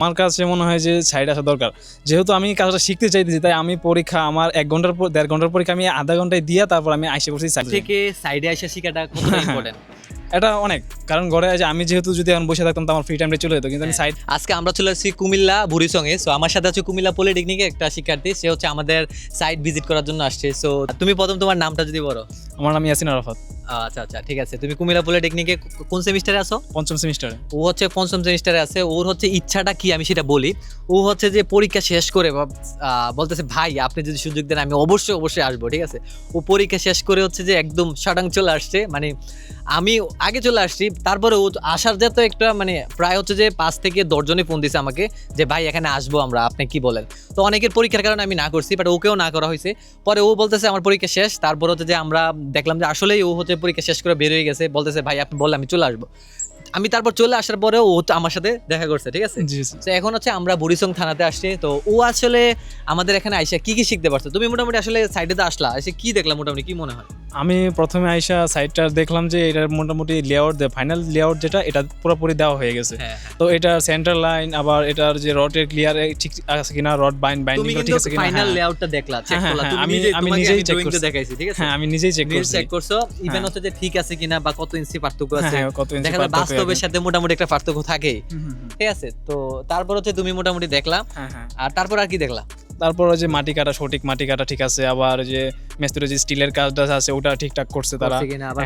আমার কাছে মনে হয় যে সাইড আসা দরকার। যেহেতু আমি কাজটা শিখতে চাইতেছি তাই আমি পরীক্ষা আমার এক ঘণ্টার পর দেড় ঘণ্টার পরীক্ষা আমি আধা ঘন্টায় দিয়ে তারপর আমি আইসে সাইড থেকে সাইডে আসা শিখাটা কতটা ইম্পর্টেন্ট এটা অনেক। কারণ ঘরে আছে আমি যেহেতু যদি এখন বসে থাকতাম তো আমার ফ্রি টাইমটা চলে যেত। কিন্তু আমি সাইড আজকে আমরা চলে আসছি কুমিল্লা বুড়িসঙ্গে। সো আমার সাথে আছে কুমিল্লা পলিটেকনিকের একটা শিক্ষার্থী। সে হচ্ছে আমাদের সাইট ভিজিট করার জন্য আসছে। সো তুমি প্রথম তোমার নামটা যদি বলো। আমার নাম ইয়াসিন আরাফাত। আচ্ছা আচ্ছা ঠিক আছে। তুমি কুমিল্লা পলিটেকনিকে কোন সেমিস্টারে আসো পঞ্চম সেমিস্টারে। ও হচ্ছে পঞ্চম সেমিস্টারে আছে। ওর হচ্ছে ইচ্ছাটা কি আমি সেটা বলি। ও হচ্ছে যে পরীক্ষা শেষ করে আহ, বলতেছে ভাই আপনি যদি সুযোগ দেন আমি অবশ্যই অবশ্যই আসব। ঠিক আছে? ও পরীক্ষা শেষ করে হচ্ছে যে একদম সাডাং চলে আসছে। মানে আমি আগে চলে আসছি, তারপরে ও আসার যে তো একটা মানে প্রায় হচ্ছে যে পাঁচ থেকে দশজনই ফোন দিছে আমাকে যে, ভাই, এখানে আসব আমরা, আপনি কি বলেন? তো অনেকের পরীক্ষার কারণে আমি না করছি বাট ওকেও না করা হয়েছে। পরে ও বলতেছে, আমার পরীক্ষা শেষ। তারপর হচ্ছে যে আমরা দেখলাম যে আসলেই ও হচ্ছে পরীক্ষা শেষ করে বের হয়ে গেছে। বলতেছে, ভাই, আপনি বললে আমি চলে আসব। আমি তারপর চলে আসার পরে ও আমার সাথে দেখা করছে ঠিক আছে। তো এখন হচ্ছে আমরা বুড়িসং থানাতে আসছি। তো ও আসলে আমাদের এখানে আইসা কি কি শিখতে পারছ? তুমি মোটামুটি আসলে সাইডে তো আসলা এসে কি দেখলা মোটামুটি? কি মনে হয়? আমি প্রথমে আইসা সাইডটা দেখলাম যে এটার মোটামুটি লেআউট ফাইনাল লেআউট যেটা এটা পুরোপুরি দেওয়া হয়ে গেছে। হ্যাঁ তো এটার সেন্টার লাইন আবার এটার যে রডের ক্লিয়ার ঠিক আছে কিনা রড বাইন তুমি বাইন্ডিং ঠিক আছে কিনা ফাইনাল হ্যাঁ। লেআউটটা দেখলা চেক হ্যাঁ, করলা। হ্যাঁ, তুমি আমি- নিজেই check করছি। দেখাইছি ঠিক আছে? হ্যাঁ আমি নিজেই চেক করছি চেক করছ। ইভেন হ্যাঁ। হচ্ছে যে ঠিক আছে কিনা বা কত ইঞ্চি পার্থক্য হ্যাঁ আছে। হ্যাঁ কত ইঞ্চি পার্থক্য বাস্তবের সাথে মোটামুটি একটা পার্থক্য হুম। ঠিক আছে? তো তারপর হচ্ছে তুমি মোটামুটি দেখলা। হ্যাঁ। আর তারপর আর কি দেখলা? তারপর ওই যে মাটি কাটা সঠিক মাটি কাটা ঠিক আছে আবার যে মেস্তুরে যে স্টিলের কাজটা আছে ওটা ঠিকঠাক করছে তারা।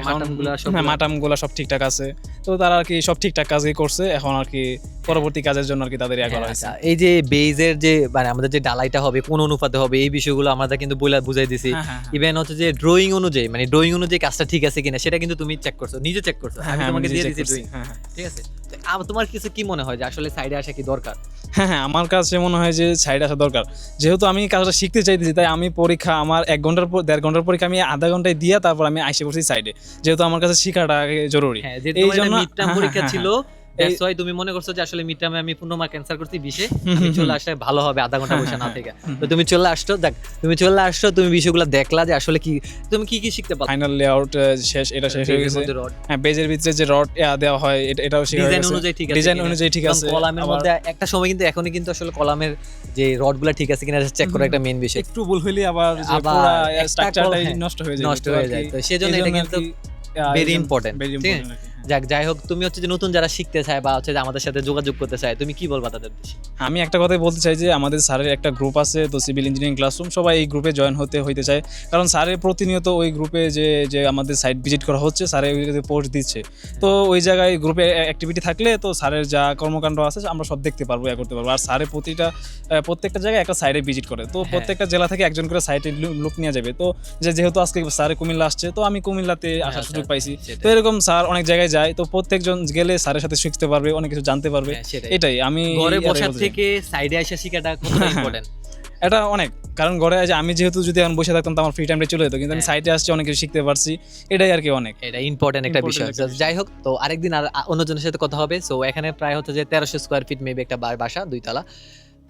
মাটামগুলা সব হ্যাঁ মাটামগুলো সব ঠিকঠাক আছে। তো তারা আর কি সব ঠিকঠাক কাজই করছে এখন আর কি পরবর্তী কাজের জন্য আর কি তাদের ইয়া করা হ্যাঁ, হয়েছে। আচ্ছা। এই যে বেজের যে মানে আমাদের যে ডালাইটা হবে কোন অনুপাতে হবে এই বিষয়গুলো আমরা কিন্তু বইলা বুঝাই দিছি। হ্যাঁ, হ্যাঁ। ইভেন হচ্ছে যে ড্রয়িং অনুযায়ী মানে ড্রয়িং অনুযায়ী কাজটা ঠিক আছে কিনা সেটা কিন্তু তুমি চেক করছ নিজে চেক করছ। আমি তোমাকে দিয়ে হ্যাঁ। ঠিক আছে? তোমার কিছু কি মনে হয় যে আসলে সাইডে আসা কি দরকার? হ্যাঁ হ্যাঁ আমার কাছে মনে হয় যে সাইড আসা দরকার। যেহেতু আমি কাজটা শিখতে চাইতেছি তাই আমি পরীক্ষা আমার এক ঘণ্টার পর দেড় ঘণ্টার পরীক্ষা আমি আধা ঘন্টায় দিয়ে তারপর আমি আইসে পড়ছি সাইডে যেহেতু আমার কাছে শিখাটা জরুরি। হ্যাঁ এই জন্য- মিড হ্যাঁ, পরীক্ষা হ্যাঁ, ছিল দ্যাটস ওয়াই তুমি মনে করছ যে আসলে মিড টার্মে আমি পূর্ণ মার্ক ক্যান্সার করছি বিশে। আমি চলে আসলে ভালো হবে আধা ঘণ্টা বসে না থেকে। তো তুমি চলে আসছো দেখ তুমি চলে আসছো তুমি বিষয়গুলো দেখলা যে আসলে কি তুমি কি কি শিখতে পারছ ফাইনাল লেআউট শেষ এটা শেষ হয়ে গেছে। হ্যাঁ বেজের ভিতরে যে রড দেওয়া হয় এটা এটাও শেখা ডিজাইন অনুযায়ী ঠিক আছে ডিজাইন? অনুযায়ী ঠিক আছে। কলামের মধ্যে একটা সময় কিন্তু এখনই কিন্তু আসলে কলামের যে রডগুলো ঠিক আছে কিনা চেক করা একটা মেইন বিষয়। একটু ভুল হইলে আবার আবার স্ট্রাকচারটাই নষ্ট হয়ে যায় নষ্ট হয়ে যায়। তো সেজন্য এটা কিন্তু ভেরি ঠিক আছে? ইম্পর্টেন্ট যাক যাই হোক তুমি হচ্ছে যে নতুন যারা শিখতে চায় বা হচ্ছে যে আমাদের সাথে যোগাযোগ করতে চায় তুমি কি বলবা তাদের উদ্দেশ্যে? আমি একটা কথাই বলতে চাই যে আমাদের স্যারের একটা গ্রুপ আছে তো সিভিল ইঞ্জিনিয়ারিং ক্লাসরুম সবাই এই গ্রুপে জয়েন হতে হইতে চায়। কারণ স্যারের প্রতিনিয়ত ওই গ্রুপে যে যে আমাদের সাইট ভিজিট করা হচ্ছে স্যারের পোস্ট দিচ্ছে। তো ওই জায়গায় গ্রুপে অ্যাক্টিভিটি থাকলে তো স্যারের যা কর্মকাণ্ড আছে আমরা সব দেখতে পারব ইয়া করতে পারব। আর স্যারের প্রতিটা প্রত্যেকটা জায়গায় একটা সাইডে ভিজিট করে। তো হ্যাঁ। প্রত্যেকটা জেলা থেকে একজন করে সাইটে লুক নিয়ে যাবে। তো যেহেতু আজকে স্যারে কুমিল্লা আসছে তো আমি কুমিল্লাতে আসার আচ্ছা, সুযোগ পাইছি। তো এরকম স্যার অনেক জায়গায় যায় তো প্রত্যেকজন গেলে স্যারের সাথে শিখতে পারবে অনেক কিছু জানতে পারবে। হ্যাঁ, এটাই আমি ঘরে বসার থেকে সাইডে আসা শিখাটা কতটা ইম্পর্টেন্ট এটা অনেক কারণ ঘরে আছে আমি যেহেতু যদি এখন বসে থাকতাম তো আমার ফ্রি টাইমটা চলে যেত কিন্তু আমি হ্যাঁ। সাইডে আসছি অনেক কিছু শিখতে পারছি এটাই আর কি অনেক। এটা ইম্পর্টেন্ট একটা বিষয়। যাই হোক তো আরেকদিন আর অন্যজনের সাথে কথা হবে। সো এখানে প্রায় হচ্ছে যে তেরোশো স্কোয়ার ফিট মেবি একটা বাসা দুইতলা।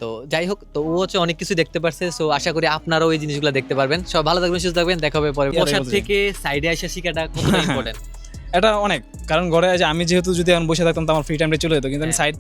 তো যাই হোক তো ও হচ্ছে অনেক কিছু দেখতে পারছে। সো আশা করি আপনারাও এই জিনিসগুলো দেখতে পারবেন। সব ভালো থাকবেন সুস্থ থাকবেন। দেখা হবে পরে। থেকে সাইডে আসা শিখাটা কতটা ইম্পর্টেন্ট এটা অনেক কারণ ঘরে আছে আমি যেহেতু যদি এখন বসে থাকতাম তো আমার ফ্রি টাইমটা চলে যেত কিন্তু আমি হ্যাঁ। সাইড